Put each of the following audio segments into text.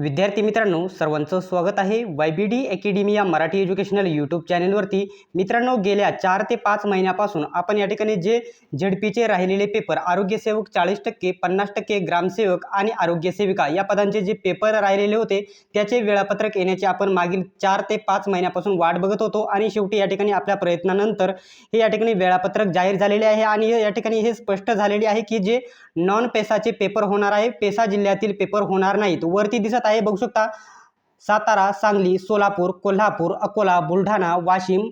विद्यार्थी मित्रांनो सर्वांचं स्वागत आहे वाय बी डी अकॅडमी या मराठी एज्युकेशनल यूट्यूब चॅनलवरती. मित्रांनो गेल्या चार ते पाच महिन्यापासून आपण या ठिकाणी जे झेड पीचे राहिलेले पेपर आरोग्यसेवक चाळीस टक्के पन्नास टक्के ग्रामसेवक आणि आरोग्यसेविका या पदांचे जे पेपर राहिलेले होते त्याचे वेळापत्रक येण्याची आपण मागील चार ते पाच महिन्यापासून वाट बघत होतो आणि शेवटी या ठिकाणी आपल्या प्रयत्नानंतर हे या ठिकाणी वेळापत्रक जाहीर झालेले आहे आणि या ठिकाणी हे स्पष्ट झालेले आहे की जे नॉन पेसाचे पेपर होणार आहे पेसा जिल्ह्यातील पेपर होणार नाहीत. वरती दिसत आहे बघू शकता. सातारा सांगली सोलापूर कोल्हापूर अकोला बुलढाणा वाशिम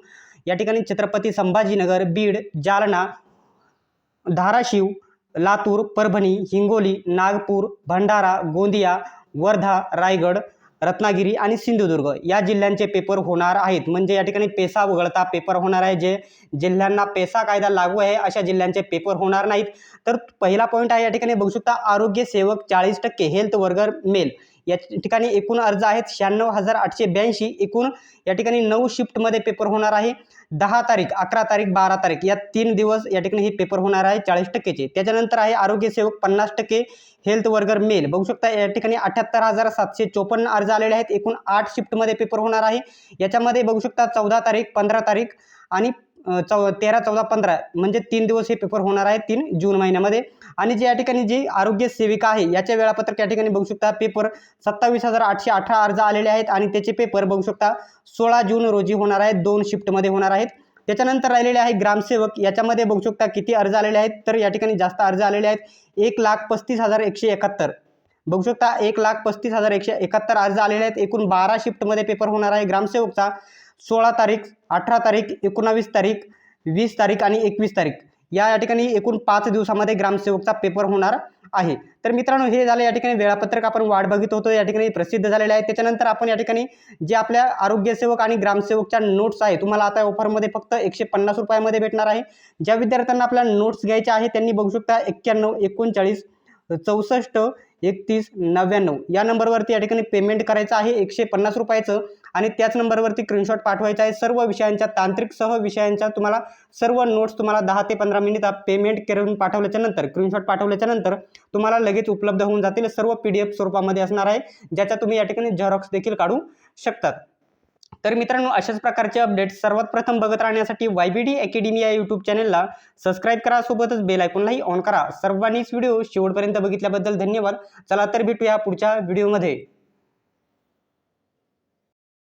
या ठिकाणी छत्रपती संभाजीनगर बीड जालना धाराशिव लातूर परभणी हिंगोली नागपूर भंडारा गोंदिया वर्धा रायगड रत्नागिरी आणि सिंधुदुर्ग या जिल्ह्यांचे पेपर होणार आहेत. म्हणजे या ठिकाणी पेसा वगळता पेपर होणार आहे. जे जिल्ह्यांना पेसा कायदा लागू आहे अशा जिल्ह्यांचे पेपर होणार नाहीत. तर पहिला पॉईंट आहे या ठिकाणी बघू शकता आरोग्य सेवक चाळीस टक्के हेल्थ वर्गर मेल या ठिकाणी एकूण अर्ज आहेत शहाण्णव हजार आठशे ब्याऐंशी. एकूण या ठिकाणी नऊ शिफ्टमध्ये पेपर होणार आहे. दहा तारीख अकरा तारीख बारा तारीख या तीन दिवस या ठिकाणी हे पेपर होणार आहे चाळीस टक्केचे. त्याच्यानंतर आहे आरोग्य सेवक पन्नास टक्के हेल्थ वर्कर मेल. बघू शकता या ठिकाणी अठ्याहत्तर हजार सातशे चोपन्न अर्ज आलेले आहेत. एकूण आठ शिफ्टमध्ये पेपर होणार आहे. याच्यामध्ये बघू शकता चौदा तारीख पंधरा तारीख आणि चौ तेरा चौदा पंधरा म्हणजे तीन दिवस हे पेपर होणार आहे तीन जून महिन्यामध्ये. आणि जे या ठिकाणी जी आरोग्य सेविका आहे याचे वेळापत्रक या ठिकाणी बघू शकता पेपर सत्तावीस हजार आठशे अठरा अर्ज आलेले आहेत आणि त्याचे पेपर बघू शकता सोळा जून रोजी होणार आहेत दोन शिफ्टमध्ये होणार आहेत. त्याच्यानंतर राहिलेले आहे ग्रामसेवक याच्यामध्ये बघू शकता किती अर्ज आलेले आहेत तर या ठिकाणी जास्त अर्ज आलेले आहेत एक लाख पस्तीस हजार एकशे एकाहत्तर. बघू शकता एक लाख पस्तीस हजार एकशे एकाहत्तर अर्ज आलेले आहेत एकूण बारा शिफ्टमध्ये पेपर होणार आहे ग्रामसेवकचा. सोळा तारीख अठरा तारीख एकोणावीस तारीख वीस तारीख आणि एकवीस तारीख. या या ठिकाणी एकूण पाच दिवसामध्ये ग्रामसेवकचा पेपर होणार आहे. तर मित्रांनो हे झालं या ठिकाणी वेळापत्रक आपण वाट बघित होतो. या ठिकाणी प्रसिद्ध झालेलं आहे. त्याच्यानंतर आपण या ठिकाणी जे आपल्या आरोग्यसेवक आणि ग्रामसेवकच्या नोट्स आहे तुम्हाला आता ऑफरमध्ये फक्त एकशे पन्नास रुपयामध्ये भेटणार आहे. ज्या विद्यार्थ्यांना आपल्या नोट्स घ्यायच्या आहे त्यांनी बघू शकता एक्क्याण्णव एकोणचाळीस चौसष्ट एकतीस नव्याण्णव. या नंबरवरती या ठिकाणी पेमेंट करायचं आहे एकशे पन्नास रुपयाचं. आणि त्याच नंबरवरती स्क्रीनशॉट पाठवायचा आहे. सर्व विषयांच्या तांत्रिकसह विषयांच्या तुम्हाला सर्व नोट्स तुम्हाला दहा ते पंधरा मिनिटात पेमेंट करून पाठवल्याच्या नंतर स्क्रीनशॉट पाठवल्याच्या नंतर तुम्हाला लगेच उपलब्ध होऊन जातील. सर्व पी डी एफ स्वरूपामध्ये असणार आहे. ज्याच्या तुम्ही या ठिकाणी झेरॉक्स देखील काढू शकतात. तर मित्रांनो अशाच प्रकारचे अपडेट सर्वात प्रथम बघत राहण्यासाठी वाय बी डी अकॅडमी या यूट्यूब चॅनलला सबस्क्राईब करा. सोबतच बेल आयकॉनलाही ऑन करा. सर्वांनीच व्हिडिओ शेवटपर्यंत बघितल्याबद्दल धन्यवाद. चला तर भेटूया पुढच्या व्हिडिओमध्ये